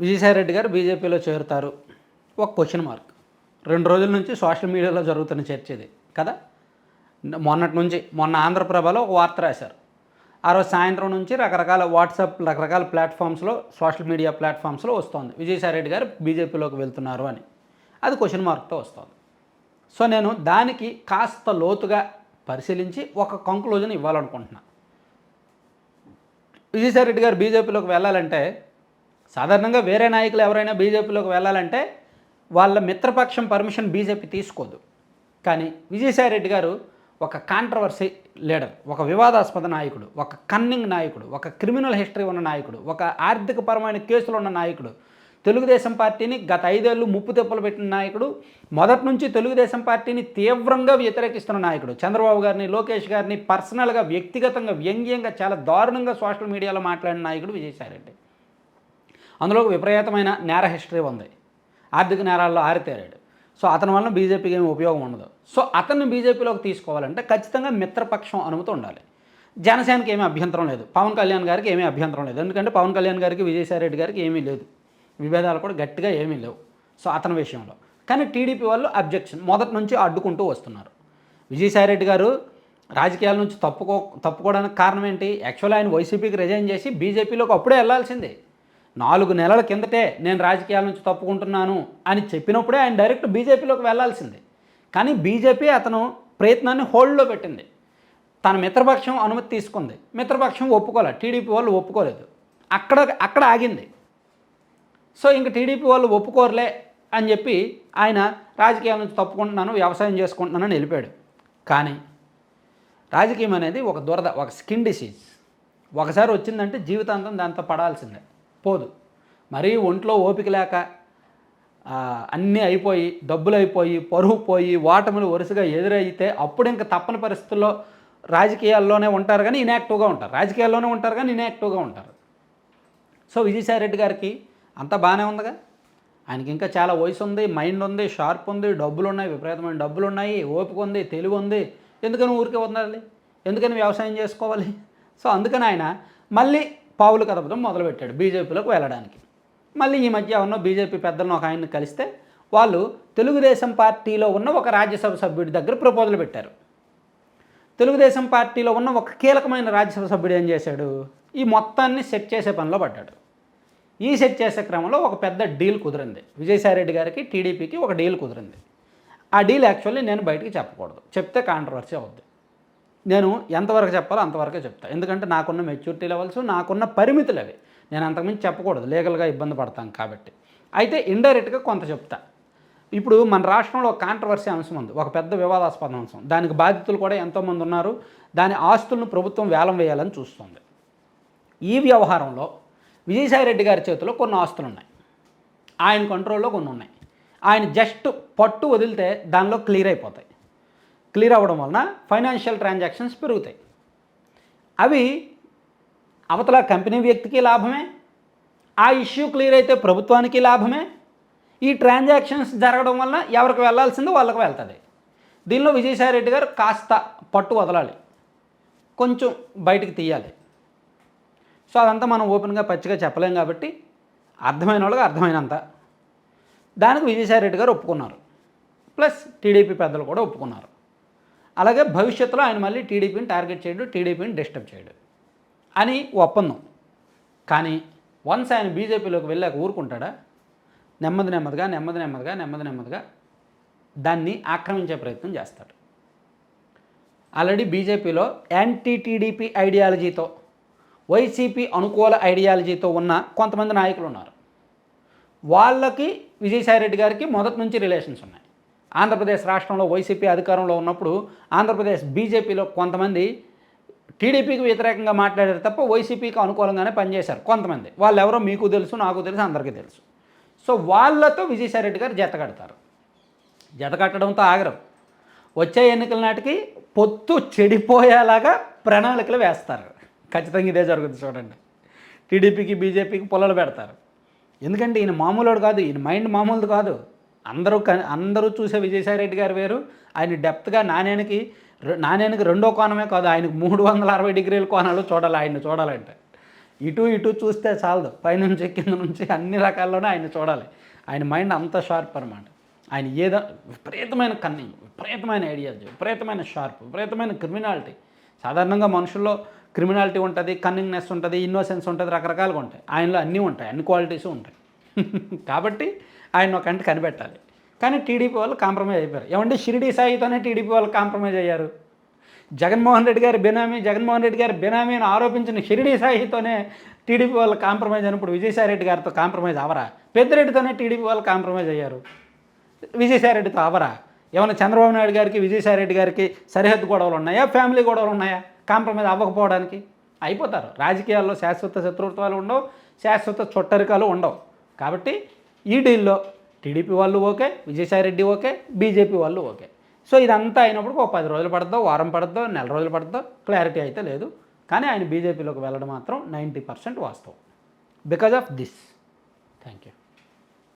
విజయసాయిరెడ్డి గారు బీజేపీలో చేరుతారు. ఒక క్వశ్చన్ మార్క్ రెండు రోజుల నుంచి సోషల్ మీడియాలో జరుగుతున్న చర్చ ఇది కదా? మొన్నటి నుంచి మొన్న ఆంధ్రప్రభలో ఒక వార్త రాశారు. ఆ రోజు సాయంత్రం నుంచి రకరకాల వాట్సాప్ రకరకాల ప్లాట్ఫామ్స్లో సోషల్ మీడియా ప్లాట్ఫామ్స్లో వస్తుంది. విజయసాయిరెడ్డి గారు బీజేపీలోకి వెళ్తున్నారు అని. అది క్వశ్చన్ మార్క్తో వస్తుంది. సో నేను దానికి కాస్త లోతుగా పరిశీలించి ఒక కంక్లూజన్ ఇవ్వాలనుకుంటున్నాను విజయసాయిరెడ్డి గారు బీజేపీలోకి వెళ్ళాలంటే సాధారణంగా వేరే నాయకులు ఎవరైనా బీజేపీలోకి వెళ్ళాలంటే వాళ్ళ మిత్రపక్షం పర్మిషన్ బీజేపీ తీసుకోదు. కానీ విజయసాయిరెడ్డి గారు ఒక కాంట్రవర్సీ లీడర్ ఒక వివాదాస్పద నాయకుడు ఒక కన్నింగ్ నాయకుడు ఒక క్రిమినల్ హిస్టరీ ఉన్న నాయకుడు ఒక ఆర్థికపరమైన కేసులు ఉన్న నాయకుడు. తెలుగుదేశం పార్టీని గత ఐదేళ్ళు ముప్పు తెప్పలు పెట్టిన నాయకుడు మొదటి నుంచి తెలుగుదేశం పార్టీని తీవ్రంగా వ్యతిరేకిస్తున్న నాయకుడు. చంద్రబాబు గారిని లోకేష్ గారిని పర్సనల్గా వ్యక్తిగతంగా వ్యంగ్యంగా చాలా దారుణంగా సోషల్ మీడియాలో మాట్లాడిన నాయకుడు విజయసాయిరెడ్డి. అందులో ఒక విపరీతమైన నేర హిస్టరీ ఉంది. ఆర్థిక నేరాల్లో ఆరితేరాడు. సో అతని వలన బీజేపీకి ఏమి ఉపయోగం ఉండదు. సో అతన్ని బీజేపీలోకి తీసుకోవాలంటే ఖచ్చితంగా మిత్రపక్షం అనుమతి ఉండాలి. జనసేనకి ఏమీ అభ్యంతరం లేదు. పవన్ కళ్యాణ్ గారికి ఏమీ అభ్యంతరం లేదు. ఎందుకంటే పవన్ కళ్యాణ్ గారికి విజయసాయి రెడ్డి గారికి ఏమీ లేదు. విభేదాలు కూడా గట్టిగా ఏమీ లేవు. సో అతని విషయంలో. కానీ టీడీపీ వాళ్ళు అబ్జెక్షన్ మొదటి నుంచి అడ్డుకుంటూ వస్తున్నారు. విజయసాయిరెడ్డి గారు రాజకీయాల నుంచి తప్పుకో తప్పుకోవడానికి కారణం ఏంటి? యాక్చువల్ ఆయన వైసీపీకి రిజైన్ చేసి బీజేపీలోకి అప్పుడే వెళ్ళాల్సిందే. నాలుగు నెలల కిందటే నేను రాజకీయాల నుంచి తప్పుకుంటున్నాను అని చెప్పినప్పుడే ఆయన డైరెక్ట్ బీజేపీలోకి వెళ్ళాల్సిందే కానీ బీజేపీ అతను ప్రయత్నాన్ని హోల్డ్లో పెట్టింది. తన మిత్రపక్షం అనుమతి తీసుకుంది. మిత్రపక్షం ఒప్పుకోలే. టీడీపీ వాళ్ళు ఒప్పుకోలేదు. అక్కడ అక్కడ ఆగింది. సో ఇంక టీడీపీ వాళ్ళు ఒప్పుకోరలే అని చెప్పి ఆయన రాజకీయాల నుంచి తప్పుకుంటున్నాను వ్యవసాయం చేసుకుంటున్నానని వెళ్ళిపోయాడు కానీ రాజకీయం అనేది ఒక దురద ఒక స్కిన్ డిసీజ్. ఒకసారి వచ్చిందంటే జీవితాంతం దాంతో పడాల్సిందే. పోదు. మరీ ఒంట్లో ఓపిక లేక అన్నీ అయిపోయి డబ్బులు అయిపోయి పరువు పోయి ఓటములు వరుసగా ఎదురైతే అప్పుడు ఇంకా తప్పని పరిస్థితుల్లో రాజకీయాల్లోనే ఉంటారు కానీ ఇన్యాక్టివ్గా ఉంటారు. రాజకీయాల్లోనే ఉంటారు కానీ ఇన్యాక్టివ్గా ఉంటారు. సో విజయసాయి రెడ్డి గారికి అంతా బాగానే ఉందిగా? ఆయనకి ఇంకా చాలా వయసు ఉంది మైండ్ ఉంది షార్ప్ ఉంది డబ్బులు ఉన్నాయి విపరీతమైన డబ్బులు ఉన్నాయి ఓపిక ఉంది తెలివి ఉంది. ఎందుకని ఊరికే ఉండాలి ఎందుకని వ్యవసాయం చేసుకోవాలి? సో అందుకని ఆయన మళ్ళీ పావులు కదపడం మొదలుపెట్టాడు బీజేపీలోకి వెళ్ళడానికి. మళ్ళీ ఈ మధ్య ఉన్న బీజేపీ పెద్దలను ఒక ఆయన్ని కలిస్తే వాళ్ళు తెలుగుదేశం పార్టీలో ఉన్న ఒక రాజ్యసభ సభ్యుడి దగ్గర ప్రపోజల్ పెట్టారు. తెలుగుదేశం పార్టీలో ఉన్న ఒక కీలకమైన రాజ్యసభ సభ్యుడు ఏం చేశాడు? ఈ మొత్తాన్ని సెట్ చేసే పనిలో పడ్డాడు. ఈ సెట్ చేసే క్రమంలో ఒక పెద్ద డీల్ కుదిరింది. విజయసాయిరెడ్డి గారికి టీడీపీకి ఒక డీల్ కుదిరింది. ఆ డీల్ యాక్చువల్లీ నేను బయటికి చెప్పకూడదు. చెప్తే కాంట్రవర్సీ అవుద్ది. నేను ఎంతవరకు చెప్పాలో అంతవరకే చెప్తాను ఎందుకంటే నాకున్న మెచ్యూరిటీ లెవెల్స్ నాకున్న పరిమితులు అవి. నేను అంతకుమించి చెప్పకూడదు. లీగల్గా ఇబ్బంది పడతాను కాబట్టి. అయితే ఇండైరెక్ట్గా కొంత చెప్తా. ఇప్పుడు మన రాష్ట్రంలో ఒక కాంట్రవర్సీ అంశం ఉంది. ఒక పెద్ద వివాదాస్పద అంశం. దానికి బాధితులు కూడా ఎంతోమంది ఉన్నారు. దాని ఆస్తులను ప్రభుత్వం వేలం వేయాలని చూస్తుంది. ఈ వ్యవహారంలో విజయసాయిరెడ్డి గారి చేతిలో కొన్ని ఆస్తులు ఉన్నాయి. ఆయన కంట్రోల్లో కొన్ని ఉన్నాయి. ఆయన జస్ట్ పట్టు వదిలితే దానిలో క్లియర్ అయిపోతాయి. క్లియర్ అవ్వడం వలన ఫైనాన్షియల్ ట్రాన్సాక్షన్స్ పెరుగుతాయి. అవి అవతల కంపెనీ వ్యక్తికి లాభమే ఆ ఇష్యూ క్లియర్ అయితే ప్రభుత్వానికి లాభమే. ఈ ట్రాన్సాక్షన్స్ జరగడం వలన ఎవరికి వెళ్ళాల్సిందో వాళ్ళకి వెళ్తుంది. దీనిలో విజయసాయిరెడ్డి గారు కాస్త పట్టు వదలాలి. కొంచెం బయటికి తీయాలి. సో అదంతా మనం ఓపెన్గా పచ్చిగా చెప్పలేం కాబట్టి అర్థమైన వాళ్ళకి అర్థమైనంత. దానికి విజయసాయిరెడ్డి గారు ఒప్పుకున్నారు. ప్లస్ టీడీపీ పెద్దలు కూడా ఒప్పుకున్నారు. అలాగే భవిష్యత్తులో ఆయన మళ్ళీ టీడీపీని టార్గెట్ చేయడు టీడీపీని డిస్టర్బ్ చేయడు అని ఒప్పందం. కానీ వన్స్ ఆయన బీజేపీలోకి వెళ్ళాక ఊరుకుంటాడా? నెమ్మది నెమ్మదిగా నెమ్మది నెమ్మదిగా నెమ్మది నెమ్మదిగా దాన్ని ఆక్రమించే ప్రయత్నం చేస్తాడు. ఆల్రెడీ బీజేపీలో యాంటీ టీడీపీ ఐడియాలజీతో వైసీపీ అనుకూల ఐడియాలజీతో ఉన్న కొంతమంది నాయకులు ఉన్నారు. వాళ్ళకి విజయసాయి రెడ్డి గారికి మొదటి నుంచి రిలేషన్స్ ఉన్నాయి. ఆంధ్రప్రదేశ్ రాష్ట్రంలో వైసీపీ అధికారంలో ఉన్నప్పుడు ఆంధ్రప్రదేశ్ బీజేపీలో కొంతమంది టీడీపీకి వ్యతిరేకంగా మాట్లాడారు తప్ప వైసీపీకి అనుకూలంగానే పనిచేశారు కొంతమంది. వాళ్ళు ఎవరో మీకు తెలుసు నాకు తెలుసు అందరికీ తెలుసు. సో వాళ్ళతో విజయసాయిరెడ్డి గారు జత కడతారు. జత కట్టడంతో ఆగరు. వచ్చే ఎన్నికల నాటికి పొత్తు చెడిపోయేలాగా ప్రణాళికలు వేస్తారు. ఖచ్చితంగా ఇదే జరుగుతుంది చూడండి. టీడీపీకి బీజేపీకి పొలలు పెడతారు. ఎందుకంటే ఈయన మామూలుడు కాదు ఈయన మైండ్ మామూలుది కాదు. అందరూ క అందరూ చూసే విజయసాయిరెడ్డి గారు వేరు. ఆయన డెప్త్గా నాణ్యానికి నాణ్యానికి రెండో కోణమే కాదు ఆయనకు మూడు వందల అరవై డిగ్రీల కోణాలు చూడాలి ఆయన్ని చూడాలంటే. ఇటు ఇటు చూస్తే చాలదు. పైనుంచి కింద నుంచి అన్ని రకాల్లోనే ఆయన చూడాలి. ఆయన మైండ్ అంత షార్ప్ అనమాట ఆయన ఏదో విపరీతమైన కన్నింగ్ విపరీతమైన ఐడియాలజీ విపరీతమైన షార్ప్ విపరీతమైన క్రిమినాలిటీ. సాధారణంగా మనుషుల్లో క్రిమినాలిటీ ఉంటుంది కన్నింగ్నెస్ ఉంటుంది ఇన్నోసెన్స్ ఉంటుంది రకరకాలుగా ఉంటాయి. ఆయనలో అన్నీ ఉంటాయి అన్ని క్వాలిటీస్ ఉంటాయి. కాబట్టి ఆయన ఒక అంటే కనిపెట్టాలి. కానీ టీడీపీ వాళ్ళు కాంప్రమైజ్ అయిపోయారు. ఏమంటే షిరిడి సాయితోనే టీడీపీ వాళ్ళు కాంప్రమైజ్ అయ్యారు? జగన్మోహన్ రెడ్డి గారి బెనామీ జగన్మోహన్ రెడ్డి గారి బెనామీ అని ఆరోపించిన షిరిడి సాయితోనే టీడీపీ వాళ్ళు కాంప్రమైజ్ అయినప్పుడు విజయసాయి రెడ్డి గారితో కాంప్రమైజ్ అవరా? పెద్దిరెడ్డితోనే టీడీపీ వాళ్ళు కాంప్రమైజ్ అయ్యారు. విజయసాయిరెడ్డితో అవరా? ఏమైనా చంద్రబాబు నాయుడు గారికి విజయసాయి రెడ్డి గారికి సరిహద్దు గొడవలు ఉన్నాయా? ఫ్యామిలీ గొడవలు ఉన్నాయా? కాంప్రమైజ్ అవ్వకపోవడానికి? అయిపోతారు. రాజకీయాల్లో శాశ్వత శత్రుత్వాలు ఉండవు శాశ్వత చుట్టరికాలు ఉండవు. కాబట్టి ఈ డీల్లో టీడీపీ వాళ్ళు okay Vijayasai Reddy okay BJP వాళ్ళు ఓకే. సో ఇదంతా అయినప్పుడు ఒక పది రోజులు పడుతుందో వారం పడుతుందో నెల రోజులు పడుతుందో క్లారిటీ అయితే లేదు. కానీ ఆయన బీజేపీలోకి వెళ్ళడం మాత్రం నైంటీ పర్సెంట్ వాస్తవం. Because of this thank you